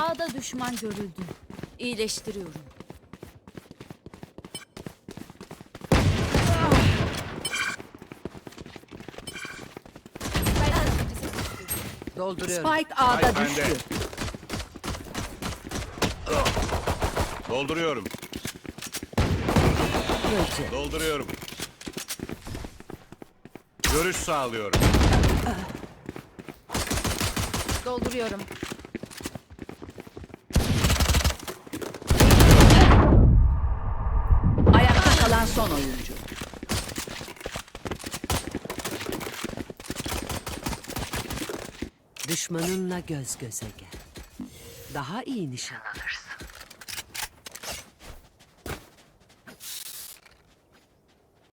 A'da düşman görüldü. İyileştiriyorum. Dolduruyorum. Spike A'da Spike düştü. Dolduruyorum. Kılıcı. Dolduruyorum. Görüş sağlıyorum. Dolduruyorum. Kalan son oyuncu. Düşmanınla göz göze gel. Daha iyi nişan alırsın.